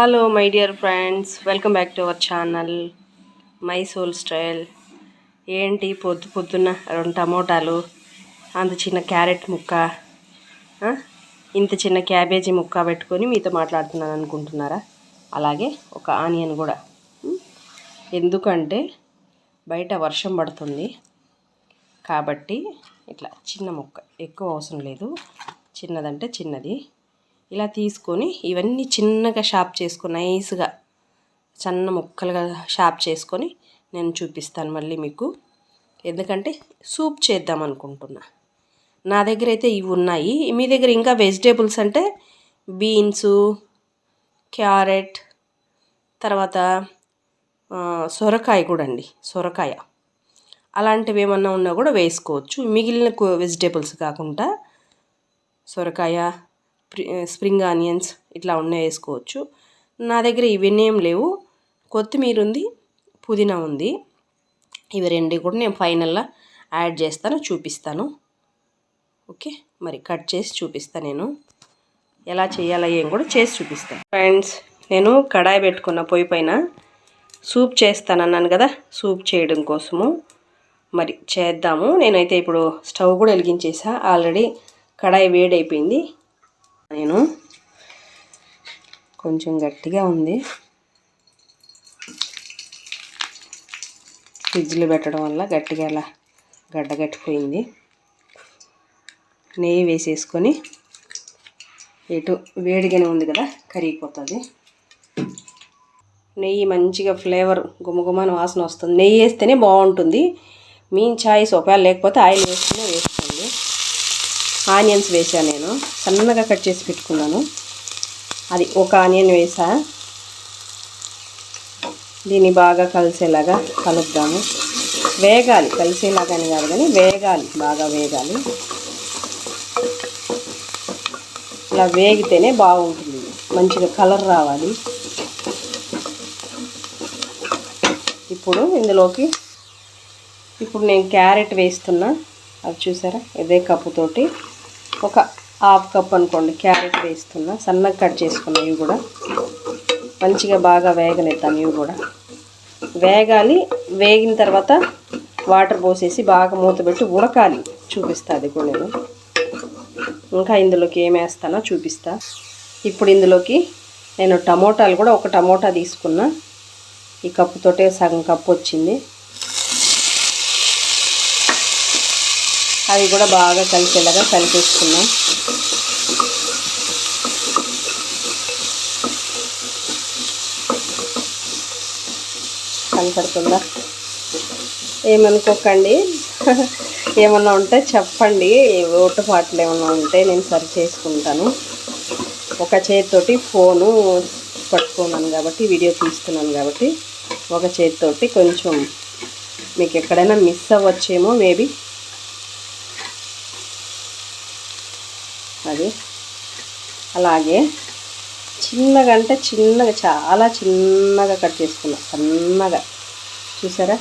Hello my dear friends welcome back to our channel my soul style ఏంటి పొద్దు పొద్దున్న రెండు టమోటాలు అంత చిన్న క్యారెట్ ముక్క ఇంత చిన్న క్యాబేజీ ముక్క పెట్టుకొని మీతో మాట్లాడుతున్నాను అనుకుంటున్నారా? అలాగే ఒక ఆనియన్ కూడా. ఎందుకంటే బయట వర్షం పడుతుంది కాబట్టి ఇట్లా చిన్న ముక్క ఎక్కువ అవసరం లేదు. చిన్నదంటే చిన్నది. ఇలా తీసుకొని ఇవన్నీ చిన్నగా షాప్ చేసుకొని నైస్గా సన్న ముక్కలుగా షాప్ చేసుకొని నేను చూపిస్తాను మళ్ళీ మీకు. ఎందుకంటే సూప్ చేద్దాం అనుకుంటున్నా. నా దగ్గర అయితే ఇవి ఉన్నాయి. మీ దగ్గర ఇంకా వెజిటేబుల్స్ అంటే బీన్సు క్యారెట్ తర్వాత సొరకాయ కూడా అండి. సొరకాయ. అలాంటివి ఏమన్నా ఉన్నా కూడా వేసుకోవచ్చు. మిగిలిన వెజిటేబుల్స్ కాకుండా సొరకాయ స్ప్రింగ్ ఆనియన్స్ ఇట్లా ఉన్నాయి వేసుకోవచ్చు. నా దగ్గర ఇవన్నీ ఏం లేవు. కొత్తిమీర ఉంది పుదీనా ఉంది. ఇవి రెండు కూడా నేను ఫైనల్గా యాడ్ చేస్తాను చూపిస్తాను. ఓకే? మరి కట్ చేసి చూపిస్తాను నేను. ఎలా చేయాలో ఏం కూడా చేసి చూపిస్తాను. ఫ్రెండ్స్ నేను కడాయి పెట్టుకున్న పొయ్యి పైన సూప్ చేస్తానన్నాను కదా సూప్ చేయడం కోసము. మరి చేద్దాము. నేనైతే ఇప్పుడు స్టవ్ కూడా వెలిగించేసా. ఆల్రెడీ కడాయి వేడైపోయింది. నేను. కొంచెం గట్టిగా ఉంది. ఫ్రిడ్జ్లో పెట్టడం వల్ల గట్టిగా అలా గడ్డ గట్టిపోయింది. నెయ్యి వేసేసుకొని ఇటు వేడిగానే ఉంది కదా కరిగిపోతుంది. నెయ్యి మంచిగా ఫ్లేవర్ గుమగుమని వాసన వస్తుంది. నెయ్యి వేస్తేనే బాగుంటుంది. మీ చాయిస్ ఒకవేళ లేకపోతే ఆయిల్ వేసుకుని వేసుకోండి ఆనియన్స్ వేసాను నేను. సన్నగా కట్ చేసి పెట్టుకున్నాను. అది ఒక ఆనియన్ వేసా దీన్ని బాగా కలిసేలాగా కలుపుదాము. వేగాలి. కలిసేలాగాని కాదు కానీ వేగాలి. బాగా వేగాలి. ఇలా వేగితేనే బాగుంటుంది. మంచిగా కలర్ రావాలి. ఇప్పుడు ఇందులోకి ఇప్పుడు నేను క్యారెట్ వేస్తున్నా. అది చూసారా? ఇదే కప్పుతోటి. ఒక హాఫ్ కప్ అనుకోండి క్యారెట్ వేస్తున్నా సన్నగా కట్ చేసుకున్నా ఇవి కూడా. మంచిగా బాగా వేగనిద్దాం ఇవి కూడా. వేగాలి వేగిన తర్వాత వాటర్ పోసేసి బాగా మూత పెట్టి ఉడకాలి. చూపిస్తా అది కూడా నేను. ఇంకా ఇందులోకి ఏం వేస్తానో చూపిస్తా. ఇప్పుడు ఇందులోకి నేను టమోటాలు కూడా ఒక టమోటా తీసుకున్నా. ఈ కప్పుతోటే సగం కప్పు వచ్చింది. అవి కూడా బాగా కలిసేలాగా కలిపేసుకున్నాం కనపడుతుందా? ఏమనుకోకండి. ఏమన్నా ఉంటే చెప్పండి. ఓటుపాట్లు ఏమన్నా ఉంటే నేను సరి చేసుకుంటాను. ఒక చేతితోటి ఫోను పట్టుకున్నాను కాబట్టి వీడియో తీస్తున్నాను కాబట్టి ఒక చేతితోటి కొంచెం మీకు ఎక్కడైనా మిస్ అవ్వచ్చేమో మేబీ. అది అలాగే చిన్నగా అంటే చిన్నగా చాలా చిన్నగా కట్ చేసుకున్నా. సన్నగా. చూసారా?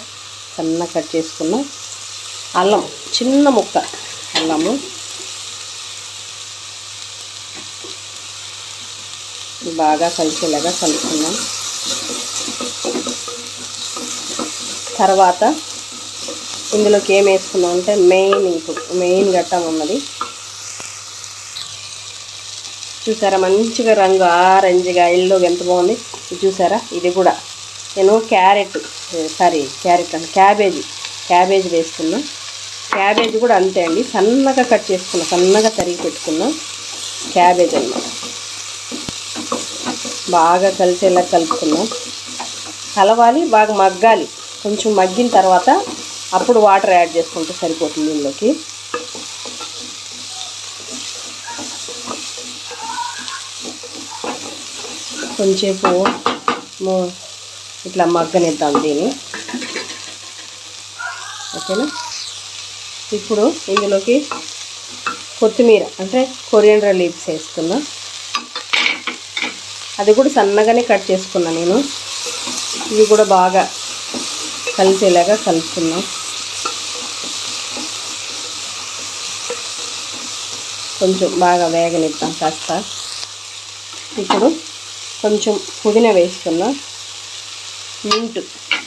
సన్నగా కట్ చేసుకున్నాం అల్లం చిన్న ముక్క అల్లము. బాగా కలిసేలాగా కలుపుకున్నాం తర్వాత ఇందులోకి ఏం వేసుకున్నాం అంటే మెయిన్ ఇప్పుడు మెయిన్ ఘట్టం ఉన్నది. చూసారా? మంచిగా రంగు ఆరెంజ్గా ఎల్లో ఎంత బాగుంది? చూసారా? ఇది కూడా. నేను క్యారెట్ సారీ క్యారెట్ అంటే క్యాబేజీ క్యాబేజీ వేసుకున్నా. క్యాబేజీ కూడా అంతే అండి. సన్నగా కట్ చేసుకున్నా సన్నగా తరిగి పెట్టుకున్నా క్యాబేజ్ అన్నమాట. బాగా కలిసేలా కలుపుకున్నాం. కలవాలి బాగా మగ్గాలి. కొంచెం మగ్గిన తర్వాత అప్పుడు వాటర్ యాడ్ చేసుకుంటే సరిపోతుంది ఇందులోకి. కొంచెంసేపు ఇట్లా మగ్గనిద్దాం దీన్ని. ఓకేనా? ఇప్పుడు ఇందులోకి కొత్తిమీర అంటే కొరియండర్ లీవ్స్ వేస్తున్నా. అది కూడా సన్నగానే కట్ చేసుకున్నా నేను. ఇవి కూడా బాగా కలిసేలాగా కలుపుకున్నాం కొంచెం బాగా వేగనిద్దాం కాస్త. ఇప్పుడు కొంచెం పుదీనా వేసుకున్నా. మింట్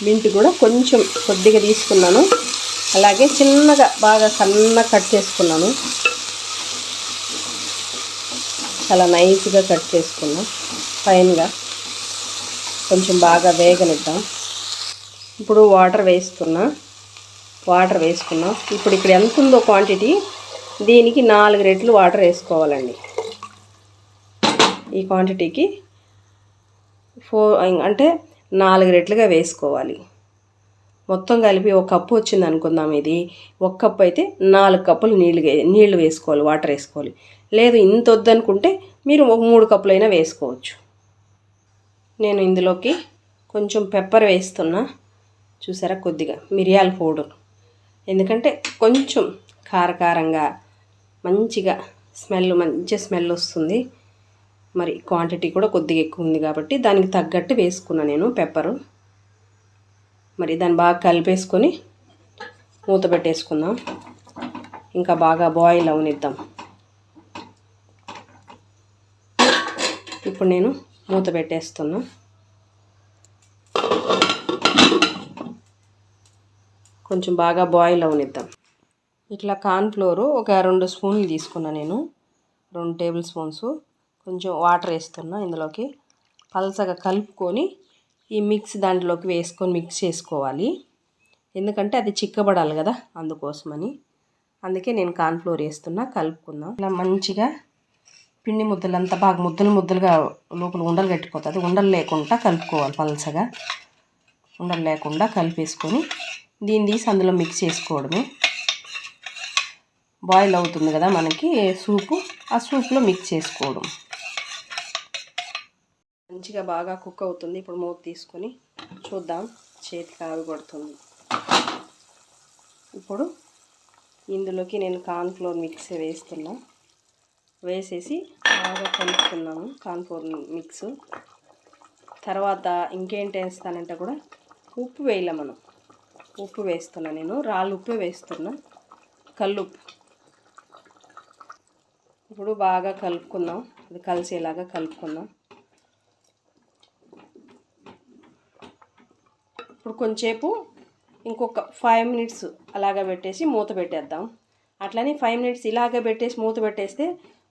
మింట్ కూడా కొంచెం కొద్దిగా తీసుకున్నాను. అలాగే చిన్నగా బాగా సన్నగా కట్ చేసుకున్నాను. చాలా నైస్గా కట్ చేసుకున్నా. ఫైన్గా. కొంచెం బాగా వేగనిద్దాం. ఇప్పుడు వాటర్ వేస్తున్నా. వాటర్ వేసుకున్నా. ఇప్పుడు ఇక్కడ ఎంత ఉందో క్వాంటిటీ. దీనికి నాలుగు రెట్లు వాటర్ వేసుకోవాలండి. ఈ క్వాంటిటీకి ఫోర్ అంటే నాలుగు రెట్లుగా వేసుకోవాలి. మొత్తం కలిపి ఒక కప్పు వచ్చింది అనుకుందాం ఇది. ఒక కప్పు అయితే నాలుగు కప్పులు నీళ్ళు నీళ్ళు వేసుకోవాలి వాటర్ వేసుకోవాలి. లేదు ఇంత వద్దనుకుంటే మీరు ఒక మూడు కప్పులైనా వేసుకోవచ్చు. నేను ఇందులోకి కొంచెం పెప్పర్ వేస్తున్నా. చూసారా కొద్దిగా? మిరియాల పౌడర్. ఎందుకంటే కొంచెం కారకారంగా మంచిగా స్మెల్ మంచి స్మెల్ వస్తుంది. మరి క్వాంటిటీ కూడా కొద్దిగా ఎక్కువ ఉంది కాబట్టి దానికి తగ్గట్టు వేసుకున్నా నేను పెప్పరు మరి దాన్ని బాగా కలిపేసుకొని మూత పెట్టేసుకుందాం. ఇంకా బాగా బాయిల్ అవనిద్దాం. ఇప్పుడు నేను మూత పెట్టేస్తున్నా. కొంచెం బాగా బాయిల్ అవనిద్దాం. ఇట్లా కార్న్ఫ్లోరు ఒక రెండు స్పూన్లు తీసుకున్నా నేను. రెండు టేబుల్ స్పూన్స్ కొంచెం వాటర్ వేస్తున్నా ఇందులోకి. పలసగా కలుపుకొని ఈ మిక్స్ దాంట్లోకి వేసుకొని మిక్స్ చేసుకోవాలి. ఎందుకంటే అది చిక్కబడాలి కదా అందుకోసమని. అందుకే నేను కార్న్ఫ్లోర్ వేస్తున్నా కలుపుకుందాం. ఇలా మంచిగా పిండి ముద్దలంతా బాగా ముద్దలు ముద్దలుగా లోపల ఉండలు కట్టిపోతుంది ఉండలు లేకుండా కలుపుకోవాలి పలసగా ఉండలు లేకుండా కలిపేసుకొని దీన్ని తీసి అందులో మిక్స్ చేసుకోవడమే. బాయిల్ అవుతుంది కదా మనకి సూపు. ఆ సూప్లో మిక్స్ చేసుకోవడం. మంచిగా బాగా కుక్ అవుతుంది. ఇప్పుడు మూత తీసుకొని చూద్దాం. చేతికి ఆవి కొడుతుంది. ఇప్పుడు ఇందులోకి నేను కార్న్ఫ్లోర్ మిక్స్ వేస్తున్నా. వేసేసి బాగా కలుపుతున్నాము కార్న్ఫ్లోర్ మిక్స్. తర్వాత ఇంకేంటి వేస్తానంటే కూడా ఉప్పు వేయలే మనం. ఉప్పు వేస్తున్నా నేను. రాళ్ళు ఉప్పు వేస్తున్నా. కల్లుప్పు. ఇప్పుడు బాగా కలుపుకుందాం. అది కలిసేలాగా కలుపుకుందాం. ఇప్పుడు కొంచెంసేపు ఇంకొక ఫైవ్ మినిట్స్ అలాగ పెట్టేసి మూత పెట్టేద్దాం. అట్లనే ఫైవ్ మినిట్స్ ఇలాగ పెట్టేసి మూత పెట్టేస్తే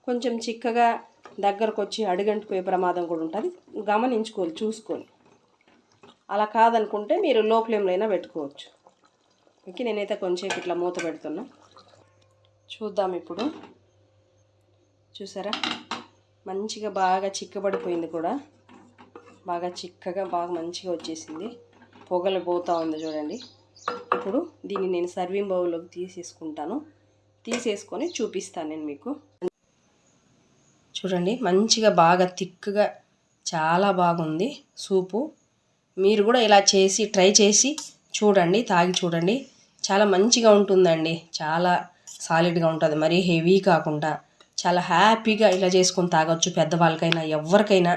కొంచెం చిక్కగా దగ్గరకు వచ్చి అడుగంటిపోయే ప్రమాదం కూడా ఉంటుంది. గమనించుకోవాలి చూసుకొని అలా కాదనుకుంటే మీరు లో ఫ్లేమ్లో అయినా పెట్టుకోవచ్చు. ఓకే నేనైతే కొంచెం ఇట్లా మూత పెడుతున్నా. చూద్దాం ఇప్పుడు. చూసారా? మంచిగా బాగా చిక్కబడిపోయింది కూడా. బాగా చిక్కగా బాగా మంచిగా వచ్చేసింది. పొగలు పోతూ ఉంది చూడండి. ఇప్పుడు దీన్ని నేను సర్వింగ్ బౌల్లోకి తీసేసుకుంటాను. తీసేసుకొని చూపిస్తాను నేను మీకు. చూడండి మంచిగా బాగా థిక్గా చాలా బాగుంది సూపు. మీరు కూడా ఇలా చేసి ట్రై చేసి చూడండి తాగి చూడండి. చాలా మంచిగా ఉంటుందండి. చాలా సాలిడ్గా ఉంటుంది. మరీ హెవీ కాకుండా. చాలా హ్యాపీగా ఇలా చేసుకొని తాగొచ్చు పెద్దవాళ్ళకైనా ఎవరికైనా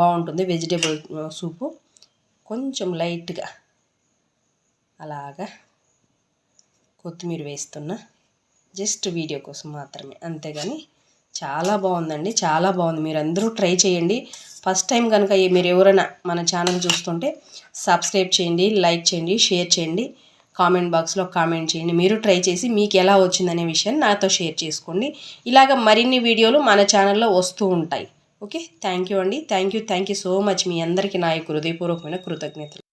బాగుంటుంది వెజిటేబుల్ సూపు. కొంచెం లైట్గా అలాగా కొత్తిమీర వేస్తున్నా. జస్ట్ వీడియో కోసం మాత్రమే. అంతేగాని చాలా బాగుందండి. చాలా బాగుంది. మీరు అందరూ ట్రై చేయండి. ఫస్ట్ టైం కనుక మీరు ఎవరైనా మన ఛానల్ చూస్తుంటే సబ్స్క్రైబ్ చేయండి లైక్ చేయండి షేర్ చేయండి. కామెంట్ బాక్స్లో కామెంట్ చేయండి. మీరు ట్రై చేసి మీకు ఎలా వచ్చిందనే విషయాన్ని నాతో షేర్ చేసుకోండి. ఇలాగ మరిన్ని వీడియోలు మన ఛానల్లో వస్తూ ఉంటాయి. ఓకే? థ్యాంక్ యూ అండి. Thank you thank you so much. మీ అందరికీ నా యొక్క హృదయపూర్వకమైన కృతజ్ఞతలు.